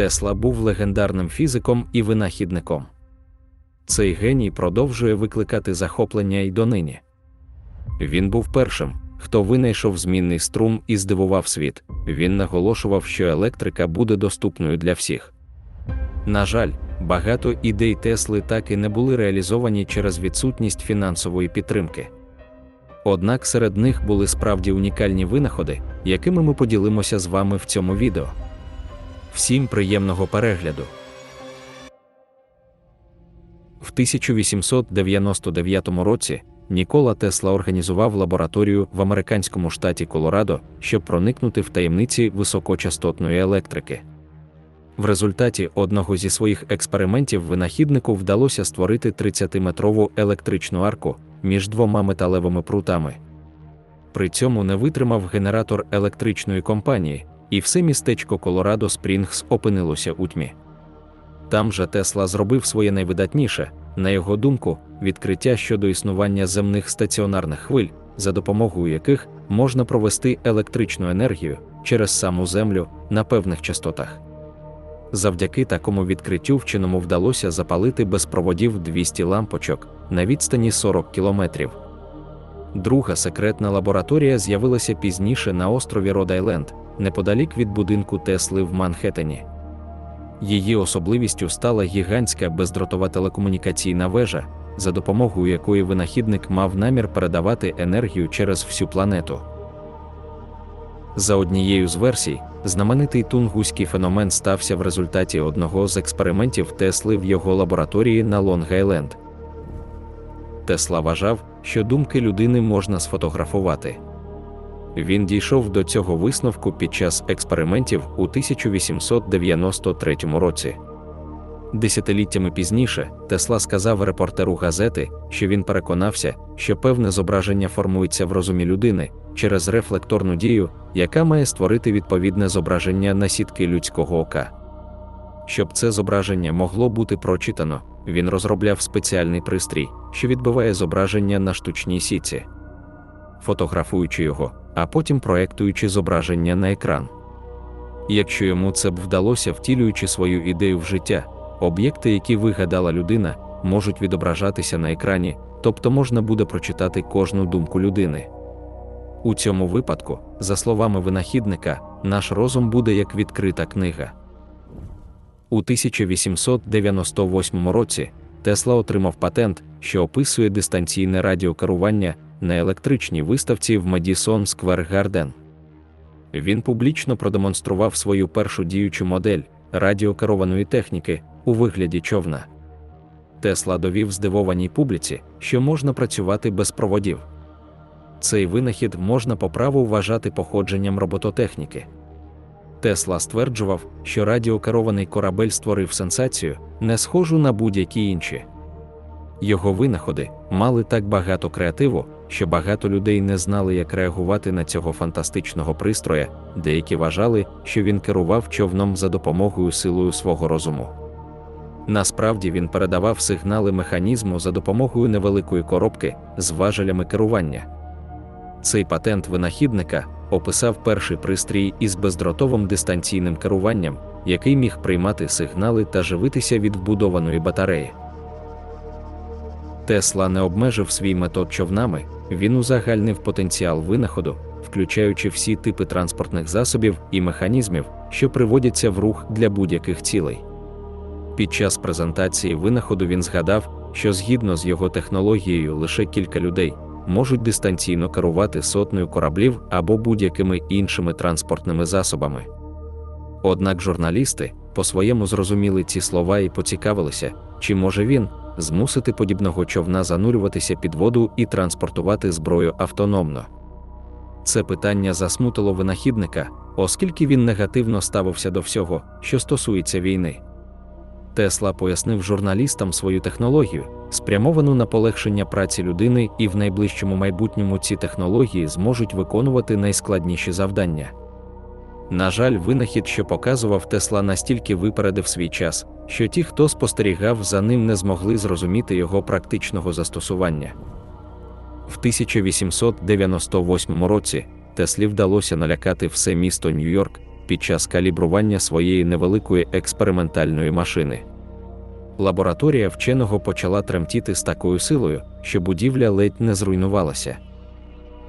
Тесла був легендарним фізиком і винахідником. Цей геній продовжує викликати захоплення й донині. Він був першим, хто винайшов змінний струм і здивував світ. Він наголошував, що електрика буде доступною для всіх. На жаль, багато ідей Тесли так і не були реалізовані через відсутність фінансової підтримки. Однак серед них були справді унікальні винаходи, якими ми поділимося з вами в цьому відео. Всім приємного перегляду! В 1899 році Нікола Тесла організував лабораторію в американському штаті Колорадо, щоб проникнути в таємниці високочастотної електрики. В результаті одного зі своїх експериментів винахіднику вдалося створити 30-метрову електричну арку між двома металевими прутами. При цьому не витримав генератор електричної компанії, і все містечко Колорадо Спрінгс опинилося у тьмі. Там же Тесла зробив своє найвидатніше, на його думку, відкриття щодо існування земних стаціонарних хвиль, за допомогою яких можна провести електричну енергію через саму Землю на певних частотах. Завдяки такому відкриттю вченому вдалося запалити без проводів 200 лампочок на відстані 40 кілометрів. Друга секретна лабораторія з'явилася пізніше на острові Род-Айленд, неподалік від будинку Тесли в Манхеттені. Її особливістю стала гігантська бездротова телекомунікаційна вежа, за допомогою якої винахідник мав намір передавати енергію через всю планету. За однією з версій, знаменитий тунгуський феномен стався в результаті одного з експериментів Тесли в його лабораторії на Лонг-Айленд. Тесла вважав, що думки людини можна сфотографувати. Він дійшов до цього висновку під час експериментів у 1893 році. Десятиліттями пізніше Тесла сказав репортеру газети, що він переконався, що певне зображення формується в розумі людини через рефлекторну дію, яка має створити відповідне зображення на сітки людського ока. Щоб це зображення могло бути прочитано, він розробляв спеціальний пристрій, що відбиває зображення на штучній сітці. Фотографуючи його, а потім проектуючи зображення на екран. Якщо йому це б вдалося, втілюючи свою ідею в життя, об'єкти, які вигадала людина, можуть відображатися на екрані, тобто можна буде прочитати кожну думку людини. У цьому випадку, за словами винахідника, наш розум буде як відкрита книга. У 1898 році Тесла отримав патент, що описує дистанційне радіокерування на електричній виставці в Madison Square Garden. Він публічно продемонстрував свою першу діючу модель радіокерованої техніки у вигляді човна. Тесла довів здивованій публіці, що можна працювати без проводів. Цей винахід можна по праву вважати походженням робототехніки. Тесла стверджував, що радіокерований корабель створив сенсацію, не схожу на будь-які інші. Його винаходи мали так багато креативу, що багато людей не знали, як реагувати на цього фантастичного пристроя, деякі вважали, що він керував човном за допомогою силою свого розуму. Насправді він передавав сигнали механізму за допомогою невеликої коробки з важелями керування. Цей патент винахідника описав перший пристрій із бездротовим дистанційним керуванням, який міг приймати сигнали та живитися від вбудованої батареї. Тесла не обмежив свій метод човнами, він узагальнив потенціал винаходу, включаючи всі типи транспортних засобів і механізмів, що приводяться в рух для будь-яких цілей. Під час презентації винаходу він згадав, що згідно з його технологією лише кілька людей можуть дистанційно керувати сотнею кораблів або будь-якими іншими транспортними засобами. Однак журналісти по-своєму зрозуміли ці слова і поцікавилися, чи може він змусити подібного човна занурюватися під воду і транспортувати зброю автономно. Це питання засмутило винахідника, оскільки він негативно ставився до всього, що стосується війни. Тесла пояснив журналістам свою технологію, спрямовану на полегшення праці людини, і в найближчому майбутньому ці технології зможуть виконувати найскладніші завдання. На жаль, винахід, що показував Тесла, настільки випередив свій час, що ті, хто спостерігав за ним, не змогли зрозуміти його практичного застосування. В 1898 році Теслі вдалося налякати все місто Нью-Йорк під час калібрування своєї невеликої експериментальної машини. Лабораторія вченого почала тремтіти з такою силою, що будівля ледь не зруйнувалася.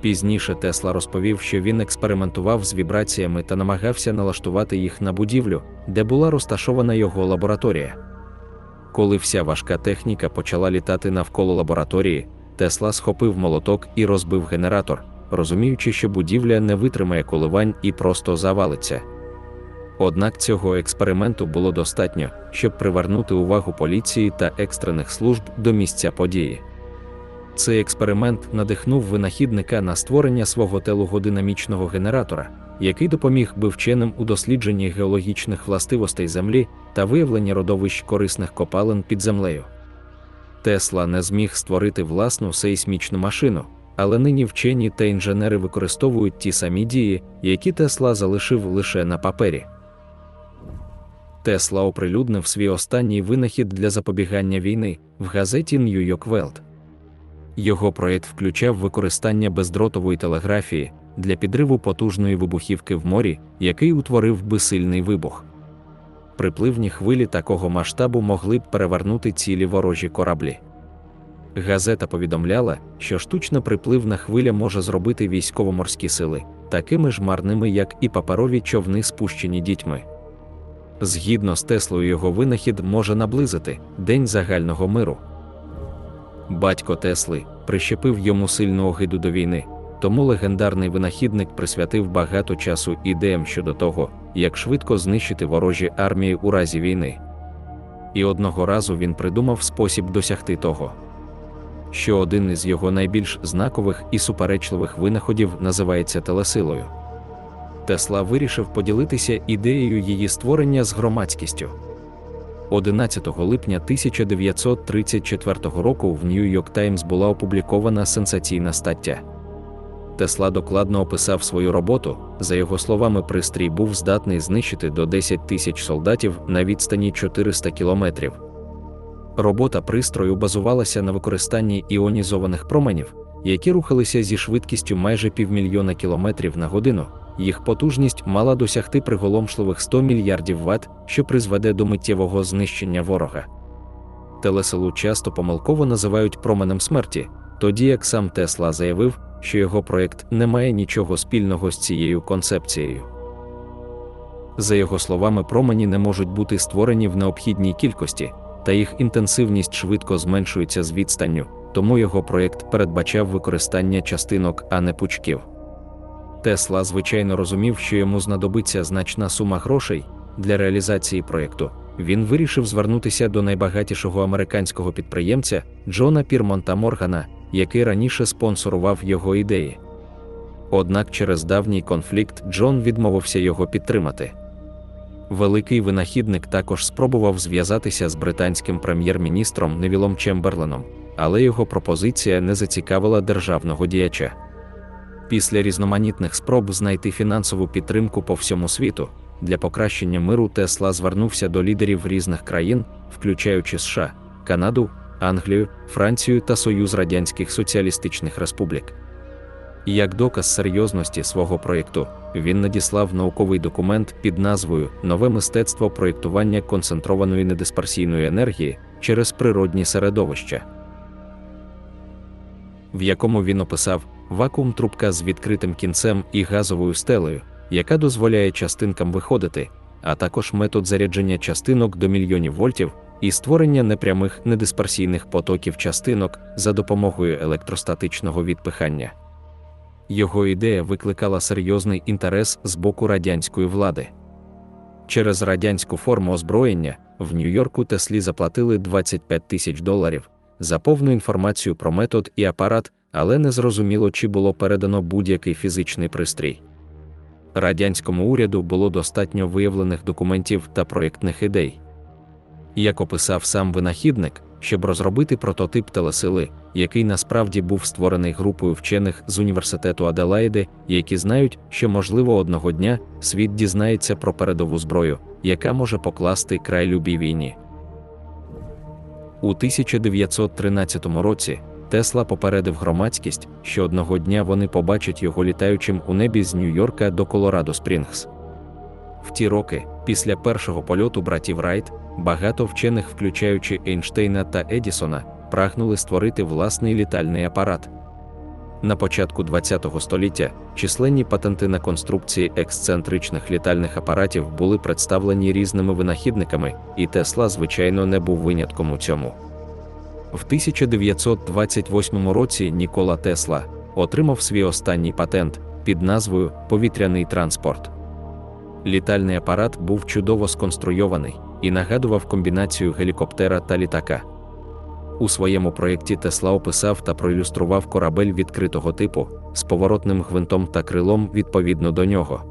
Пізніше Тесла розповів, що він експериментував з вібраціями та намагався налаштувати їх на будівлю, де була розташована його лабораторія. Коли вся важка техніка почала літати навколо лабораторії, Тесла схопив молоток і розбив генератор, розуміючи, що будівля не витримає коливань і просто завалиться. Однак цього експерименту було достатньо, щоб привернути увагу поліції та екстрених служб до місця події. Цей експеримент надихнув винахідника на створення свого телугодинамічного генератора, який допоміг би вченим у дослідженні геологічних властивостей Землі та виявленні родовищ корисних копалин під землею. Тесла не зміг створити власну сейсмічну машину, але нині вчені та інженери використовують ті самі дії, які Тесла залишив лише на папері. Тесла оприлюднив свій останній винахід для запобігання війни в газеті New York World. Його проєкт включав використання бездротової телеграфії для підриву потужної вибухівки в морі, який утворив би сильний вибух. Припливні хвилі такого масштабу могли б перевернути цілі ворожі кораблі. Газета повідомляла, що штучна припливна хвиля може зробити військово-морські сили, такими ж марними, як і паперові човни, спущені дітьми. Згідно з Теслою, його винахід може наблизити День загального миру. Батько Тесли прищепив йому сильну огиду до війни, тому легендарний винахідник присвятив багато часу ідеям щодо того, як швидко знищити ворожі армії у разі війни. І одного разу він придумав спосіб досягти того. Що один із його найбільш знакових і суперечливих винаходів називається телесилою. Тесла вирішив поділитися ідеєю її створення з громадськістю. 11 липня 1934 року в York Times була опублікована сенсаційна стаття. Тесла докладно описав свою роботу. За його словами, пристрій був здатний знищити до 10 тисяч солдатів на відстані 400 кілометрів. Робота пристрою базувалася на використанні іонізованих променів, які рухалися зі швидкістю майже півмільйона кілометрів на годину. Їх потужність мала досягти приголомшливих 100 мільярдів Вт, що призведе до миттєвого знищення ворога. Телеселу часто помилково називають променем смерті, тоді як сам Тесла заявив, що його проєкт не має нічого спільного з цією концепцією. За його словами, промені не можуть бути створені в необхідній кількості, та їх інтенсивність швидко зменшується з відстанню, тому його проєкт передбачав використання частинок, а не пучків. Тесла, звичайно, розумів, що йому знадобиться значна сума грошей для реалізації проєкту. Він вирішив звернутися до найбагатішого американського підприємця Джона Пірмонта Моргана, який раніше спонсорував його ідеї. Однак через давній конфлікт Джон відмовився його підтримати. Великий винахідник також спробував зв'язатися з британським прем'єр-міністром Невілом Чемберленом, але його пропозиція не зацікавила державного діяча. Після різноманітних спроб знайти фінансову підтримку по всьому світу для покращення миру Тесла звернувся до лідерів різних країн, включаючи США, Канаду, Англію, Францію та Союз Радянських Соціалістичних Республік. Як доказ серйозності свого проєкту, він надіслав науковий документ під назвою Нове мистецтво проєктування концентрованої недисперсійної енергії через природні середовища, в якому він описав вакуум трубка з відкритим кінцем і газовою стелею, яка дозволяє частинкам виходити, а також метод зарядження частинок до мільйонів вольтів і створення непрямих недисперсійних потоків частинок за допомогою електростатичного відпихання. Його ідея викликала серйозний інтерес з боку радянської влади. Через радянську форму озброєння в Нью-Йорку Теслі заплатили 25 тисяч доларів за повну інформацію про метод і апарат, але не зрозуміло, чи було передано будь-який фізичний пристрій. Радянському уряду було достатньо виявлених документів та проєктних ідей. Як описав сам винахідник, щоб розробити прототип телесили, який насправді був створений групою вчених з університету Аделаїди, які знають, що, можливо, одного дня світ дізнається про передову зброю, яка може покласти край любій війні. У 1913 році Тесла попередив громадськість, що одного дня вони побачать його літаючим у небі з Нью-Йорка до Колорадо Спрінгс. В ті роки, після першого польоту братів Райт, багато вчених, включаючи Ейнштейна та Едісона, прагнули створити власний літальний апарат. На початку ХХ століття численні патенти на конструкції ексцентричних літальних апаратів були представлені різними винахідниками, і Тесла, звичайно, не був винятком у цьому. В 1928 році Нікола Тесла отримав свій останній патент під назвою Повітряний транспорт. Літальний апарат був чудово сконструйований і нагадував комбінацію гелікоптера та літака. У своєму проєкті Тесла описав та проілюстрував корабель відкритого типу з поворотним гвинтом та крилом відповідно до нього.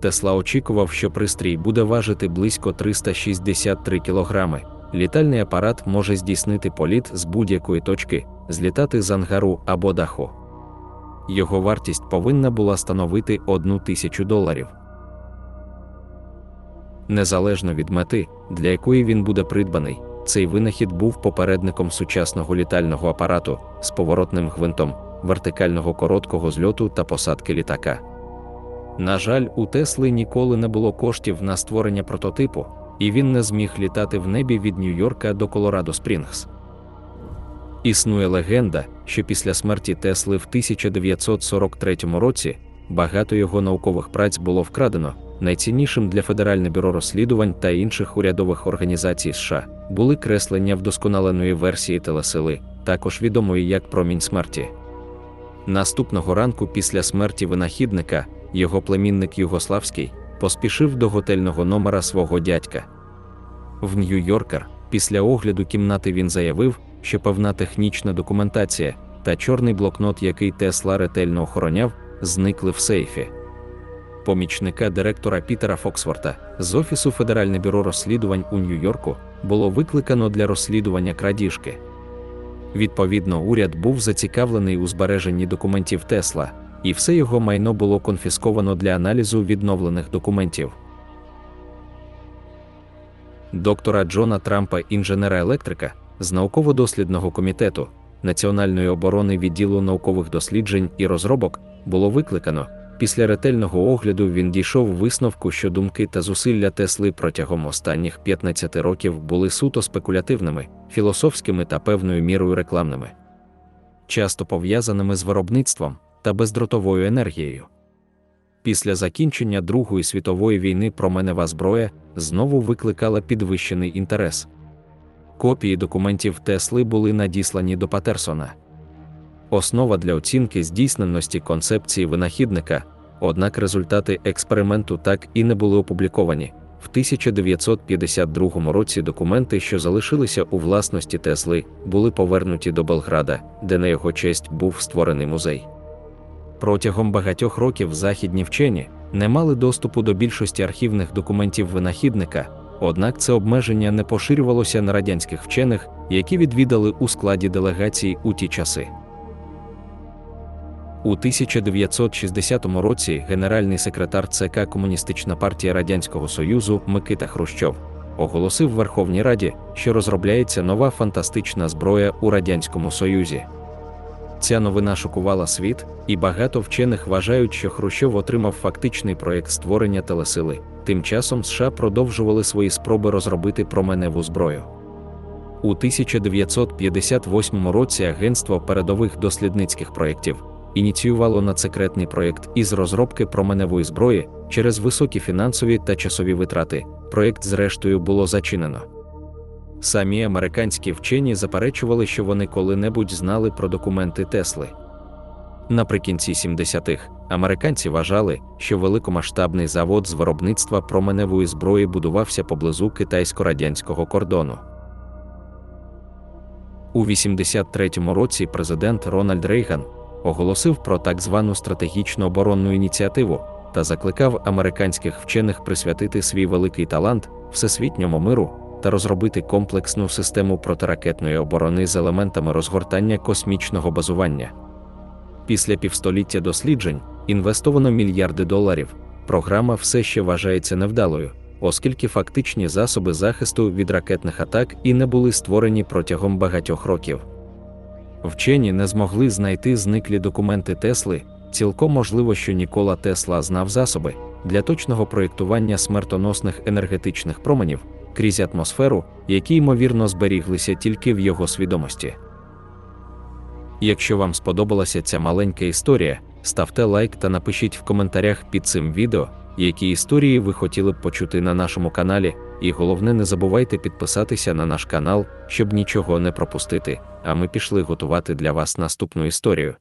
Тесла очікував, що пристрій буде важити близько 363 кг. Літальний апарат може здійснити політ з будь-якої точки, злітати з ангару або даху. Його вартість повинна була становити 1 тисячу доларів. Незалежно від мети, для якої він буде придбаний, цей винахід був попередником сучасного літального апарату з поворотним гвинтом, вертикального короткого зльоту та посадки літака. На жаль, у Тесли ніколи не було коштів на створення прототипу, і він не зміг літати в небі від Нью-Йорка до Колорадо Спрінгс. Існує легенда, що після смерті Тесли в 1943 році багато його наукових праць було вкрадено. Найціннішим для Федеральне бюро розслідувань та інших урядових організацій США були креслення вдосконаленої версії телесили, також відомої як промінь смерті. Наступного ранку після смерті винахідника його племінник Югославський поспішив до готельного номера свого дядька. В Нью-Йоркер після огляду кімнати він заявив, що певна технічна документація та чорний блокнот, який Тесла ретельно охороняв, зникли в сейфі. Помічника директора Пітера Фоксворта з Офісу Федеральне бюро розслідувань у Нью-Йорку було викликано для розслідування крадіжки. Відповідно, уряд був зацікавлений у збереженні документів Тесла, і все його майно було конфісковано для аналізу відновлених документів. Доктора Джона Трампа, інженера-електрика з науково-дослідного комітету Національної оборони відділу наукових досліджень і розробок було викликано. Після ретельного огляду він дійшов висновку, що думки та зусилля Тесли протягом останніх 15 років були суто спекулятивними, філософськими та певною мірою рекламними, часто пов'язаними з виробництвом та бездротовою енергією. Після закінчення Другої світової війни променева зброя знову викликала підвищений інтерес. Копії документів Тесли були надіслані до Патерсона. Основа для оцінки здійсненості концепції винахідника, однак результати експерименту так і не були опубліковані. В 1952 році документи, що залишилися у власності Тесли, були повернуті до Белграда, де на його честь був створений музей. Протягом багатьох років західні вчені не мали доступу до більшості архівних документів винахідника, однак це обмеження не поширювалося на радянських вчених, які відвідали у складі делегації у ті часи. У 1960 році генеральний секретар ЦК Комуністична партія Радянського Союзу Микита Хрущов оголосив Верховній Раді, що розробляється нова фантастична зброя у Радянському Союзі. Ця новина шокувала світ, і багато вчених вважають, що Хрущов отримав фактичний проєкт створення телесили. Тим часом США продовжували свої спроби розробити променеву зброю. У 1958 році Агентство передових дослідницьких проєктів ініціювало надсекретний проєкт із розробки променевої зброї через високі фінансові та часові витрати. Проєкт, зрештою, було зачинено. Самі американські вчені заперечували, що вони коли-небудь знали про документи Тесли. Наприкінці 70-х американці вважали, що великомасштабний завод з виробництва променевої зброї будувався поблизу китайсько-радянського кордону. У 83-му році президент Рональд Рейган оголосив про так звану стратегічну оборонну ініціативу та закликав американських вчених присвятити свій великий талант всесвітньому миру та розробити комплексну систему протиракетної оборони з елементами розгортання космічного базування. Після півстоліття досліджень інвестовано мільярди доларів. Програма все ще вважається невдалою, оскільки фактичні засоби захисту від ракетних атак і не були створені протягом багатьох років. Вчені не змогли знайти зниклі документи Тесли. Цілком можливо, що Нікола Тесла знав засоби, для точного проєктування смертоносних енергетичних променів крізь атмосферу, які ймовірно зберіглися тільки в його свідомості. Якщо вам сподобалася ця маленька історія, ставте лайк та напишіть в коментарях під цим відео, які історії ви хотіли б почути на нашому каналі, і головне, не забувайте підписатися на наш канал, щоб нічого не пропустити. А ми пішли готувати для вас наступну історію.